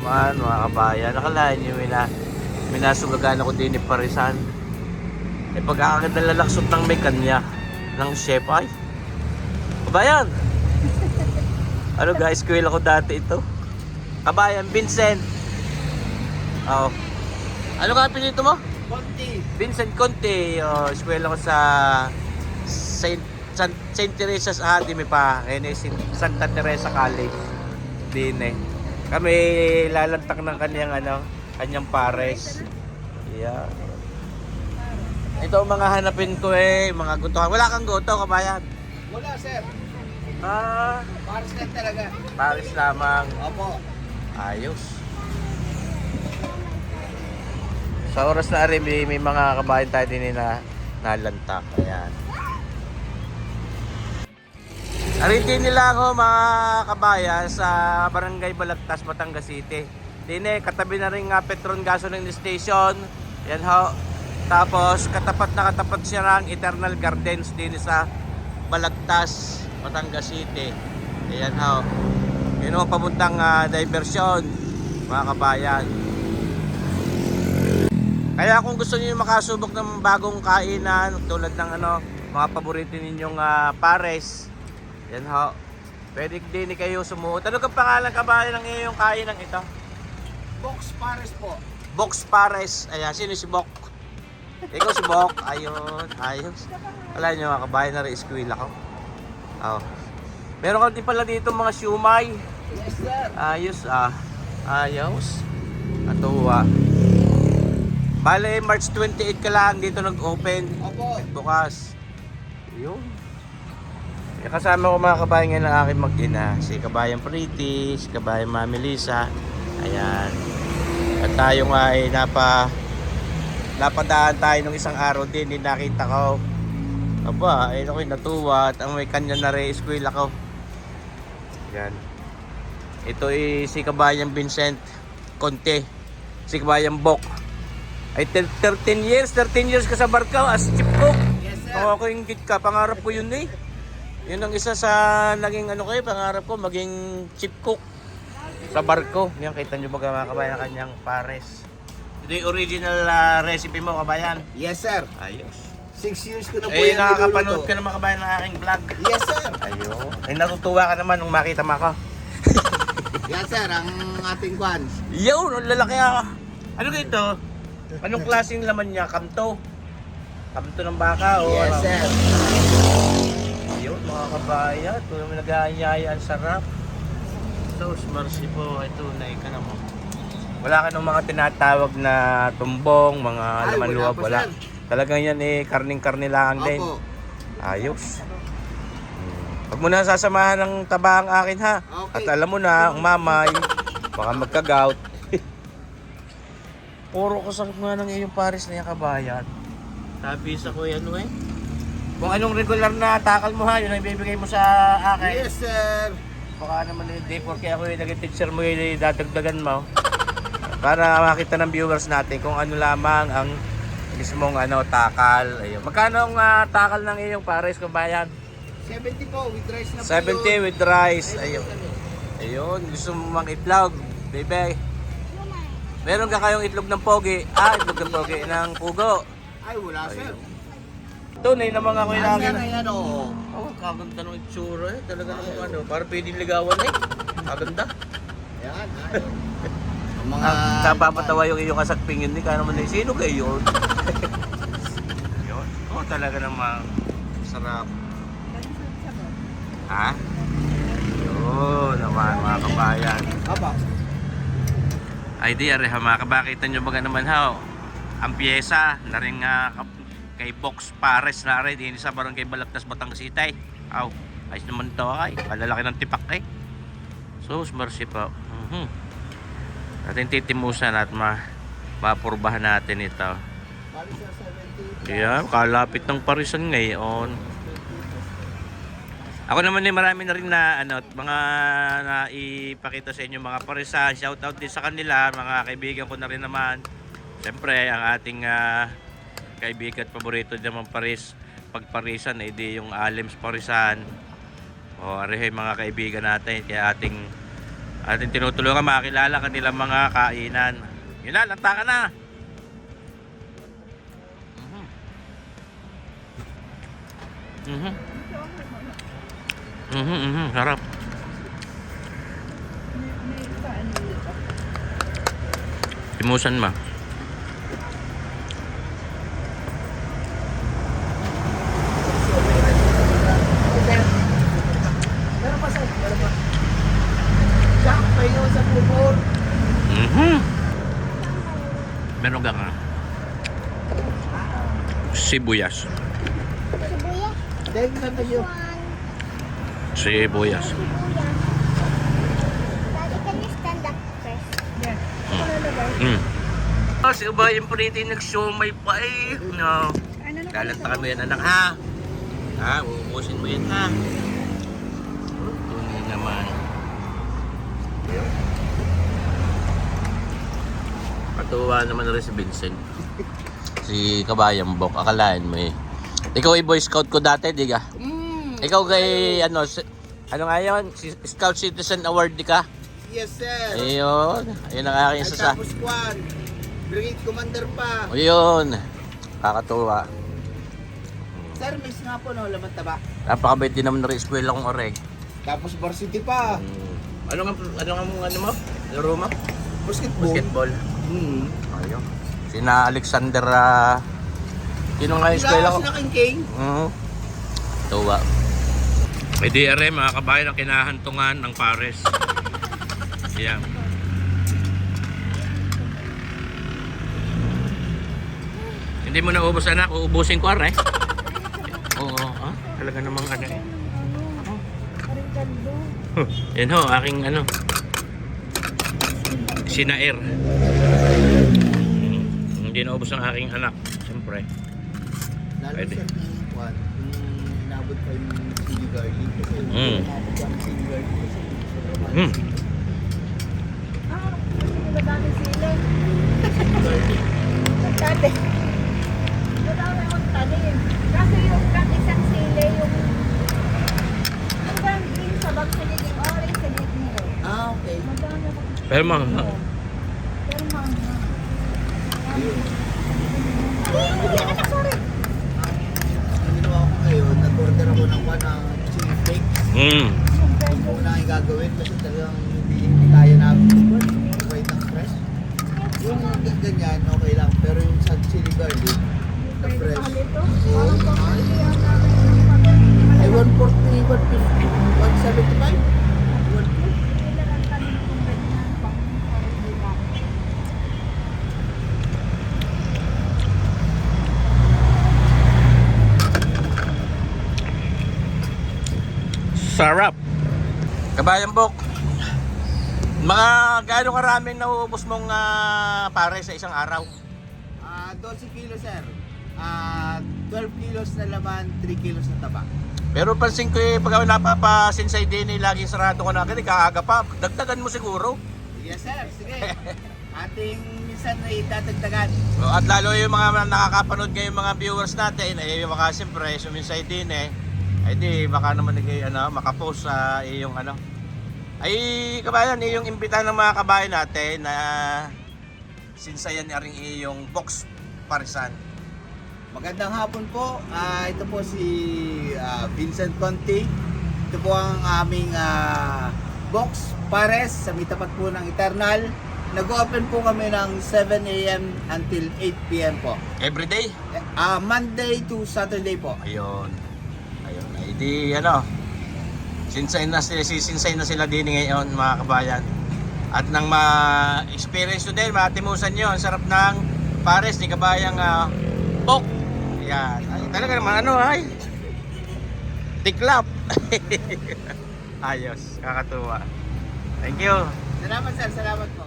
Man, mga kabayan, nakalain nyo, mina, minasugagan ako din ni Parisan. Eh, pagkakagad na lalaksot ng may kanya, ng chef, ay. Kabayan! ano guys, kuwil ako dati ito. Kabayan, Vincent. Oo. Ano ka pinito mo? Konti. Vincent Conte, oh, eskwela ko sa Saint, San, Saint Teresa's Academy pa, ngayon ay Sin- Santa Teresa College. Din eh. Kami lalantak ng kanyang ano, kanyang pares. Yeah. Ito ang mga hanapin ko eh, mga gutuhan. Wala kang guto, kabayan. Wala, sir. Ah, Paris lang talaga. pares lamang. Opo. Ayos. Sa oras na rin, may, may mga kabayan tayo din na nalantak. Ayan. Aritin nila ako mga kabayan sa Barangay Balagtas, Batangas City. Din eh, katabi na rin nga Petron Gasoline Station. Yan ho. Tapos katapat na katapat siya ng Eternal Gardens din sa Balagtas, Batangas City. Ayan ho. Yun ho, papuntang ah, diversion, mga kabayan. Kaya kung gusto niyo makasubok ng bagong kainan, tulad ng ano, mga paborito ninyong ah, pares, yan ho. Pwede din kayo sumuot. Ano ka pangalan kabayan ng iyong kainan ito? Box Paris po. Box Pares. Ayan, sino si Bok? Ikaw si Bok. Ayun, ayos. Wala nyo mga kabayan na re-squill ako. Oh. Meron ka din pala dito mga siumay. Yes, sir. Ayos ah. Ayos. Atuwa. Bale, March 28 ka lang dito nag-open. Opo. Bukas. Yun. Yung kasama ko mga kabayan ngayon ng aking mag-ina. Si kabayan Pretty, si kabayan Mami Lisa. Ayan. At tayo nga ay napa napadaan tayo nung isang araw din. Hindi nakita ko. Aba, ayun ako'y natuwa. At ang may kanya na re-school ako. Yan. Ito ay si kabayan Vincent Conte. Si kabayan Bok. Ay 13 years, 13 years ka sa Barcao as chief cook. Yes, sir. Ako ako yung ka, pangarap ko yun eh. Yun ang isa sa naging ano kayo, pangarap ko maging chief cook sa barko. Yan, kita nyo mga mga kabayan ang kanyang pares. Ito yung original ah, recipe mo kabayan. Yes, sir. Ayos. Six years ko na po Eh, yan nakakapanood ka naman kabayan ng aking vlog. Yes, sir. Ayun. Ay, natutuwa ka naman nung makita mo ako. Yan, sir. Ang ating kwan. Ang lalaki ah. Ano ito? Anong klaseng laman niya? Kamto? Kamto ng baka o Yes, ano? sir. Mga kabayan. Ito yung nag-aanyaya. Ang sarap. Sauce mercy po. Ito, naika na mo. Wala ka nung mga tinatawag na tumbong, mga Ay, laman po, Wala. Talagang yan eh, karning-karni lang din. Opo. Ayos. Hmm. Huwag mo na sasamahan ng taba ang akin ha. Okay. At alam mo na, ang mamay, baka magka-gout. Puro ko sa nga ng iyong pares na yung kabayan. Sabi sa ko ano eh. Kung anong regular na takal mo ha, yun ang ibibigay mo sa akin. Yes, sir. Baka naman eh, di porque ako yung naging teacher mo yung dadagdagan mo. Para makita ng viewers natin kung ano lamang ang mismong ano takal. Ayun. Magkano ang ah, takal ng iyong pares kabayan? 70 po with rice na po 70 yun. with rice. Ayun. Ayun, gusto mo mang itlog, bebe. Meron ka kayong itlog ng pogi. Ah, itlog ng pogi ng pugo. Ay, wala, sir. Tunay naman ako yung Ah, lagi sir, na. ayan, oo. Oh, kaganda ng itsura eh. Talaga namang ano, para pwedeng ligawan eh. Kaganda. Ayan, ay. Ang mga... Ah, napapatawa yung iyong kasagping yun. Hindi ka naman eh. Sino kayo yun? yun. Oh, talaga namang sarap. Ha? Yun naman mga kabayan. Aba. Ay di, are, ha, mga kabakita nyo baga naman ha. Ang pyesa na rin nga kap- kay Box Pares na rin. Hindi sa barangay Balagtas Batangas City. Aw, ayos naman to ay. Kalalaki ng tipak eh. So, mercy po. Mhm. Natin titimusan at ma mapurbahan natin ito. Bali, sir, 70. Kaya, kalapit ng parisan ngayon. Ako naman eh, marami na rin na ano, mga na ipakita sa inyo mga parisan. Shout out din sa kanila, mga kaibigan ko na rin naman. Siyempre, ang ating ah, kaibigan at paborito naman paris, pagparisan, eh di yung Alims Parisan. O, arehe mga kaibigan natin, kaya ating ating tinutulungan makilala kanilang mga kainan. Yun na, lanta ka na. Mhm. Mhm. Mhm, mhm, sarap. Timusan ma. Meron pa sir, meron pa. Jack, pahinga sa bubor. Mhm. Meron ka nga. Sibuyas. Sibuyas. Sibuyas. Up first? Mm. Si Ubay yung pretty nag-siomay pa eh. No. Lalanta mo yan anak ha. Ha, uubusin mo yan ha. Patuwa naman na rin si Vincent. Si Kabayang Bok, akalain mo eh. Ikaw ay Boy Scout ko dati, di ka? Mm. Ikaw kay, ano, si- ano nga yun? Si- Scout Citizen Award di ka? Yes sir. Ayun, ayun ang aking Ay isa sa... tapos Juan. Brigade Commander pa. Ayun, kakatuwa. Sir, miss nga po no, laman taba. Napakabait din naman na rin eskwela kong oreg. Tapos varsity pa. Mm. Ano nga, ano nga ano mo? Laro mo? Basketball. Basketball. Hmm. Ayun. Sina Alexander, ah... sino nga yung eskwela ko? Sila King King. Mhm. Tuwa. May DRM, mga kabayan, ang kinahantungan ng pares. Yan. Hindi mo na ubos anak, uubusin ko are. Oo, ah, talaga namang ano eh. Yan ho, aking ano. Sinair. Mm, Hindi na ubos ang aking anak, siyempre. Lalo Pwede. sir ni Juan, kung inabot pa yung chili garlic. Kasi Mm. inabot pa yung chili garlic. Kasi sobrang Hmm. Ah, kasi madami sila. chili garlic. Dati. Madami akong tanim. Kasi yung kat isang sili, yung hanggang green sa bag sa naging orange sa naging red. Ah, okay. Madami akong Pero mga, Pero mahal. Ayun. Hindi, anak, sorry. Ang ginawa ko ngayon, nag-order ako ng one ng chili mm, Yun po na ang gagawin kasi talagang hindi, hindi kaya namin provide ng fresh. Yung ganyan, okay lang. Pero yung sa chili garlic, na fresh. Oo. Ay, 140, 150, 175. 150. Sila lang tanim kung ganyan. Pang original. Sarap. Kabayan Bok. Mga gaano karaming nauubos mong ah, pare sa isang araw? Ah, 12 kilos, sir. Ah, 12 kilos na laman, 3 kilos na taba. Pero pansin ko eh, pag napapasinsay din eh, laging sarado ko na agad, eh, kaaga pa. Dagdagan mo siguro. Yes, sir. Sige. Ating minsan na itatagdagan. O, At lalo yung mga nakakapanood ngayong mga viewers natin, eh baka siyempre suminsay din eh. Ay di, baka naman nagay, ano, makapost sa iyong ano. Ay, kabayan, iyong imbitahan ng mga kabayan natin na sinsayan na rin iyong box parisan. Magandang hapon po. Ah, ito po si ah, Vincent Conti. Ito po ang aming ah, box pares sa may tapat po ng Eternal. Nag-open po kami ng 7 a.m. until 8 p.m. po. Everyday. Ah, Monday to Saturday po. Ayun. Ay ano, sinsay na sila, sisinsay na sila din ngayon mga kabayan. At nang ma-experience nyo din, matimusan nyo, ang sarap ng pares ni kabayang uh, pork. Yan. Ay, talaga naman ano ay. Tiklap. Ayos, kakatuwa. Thank you. Salamat sir, salamat po.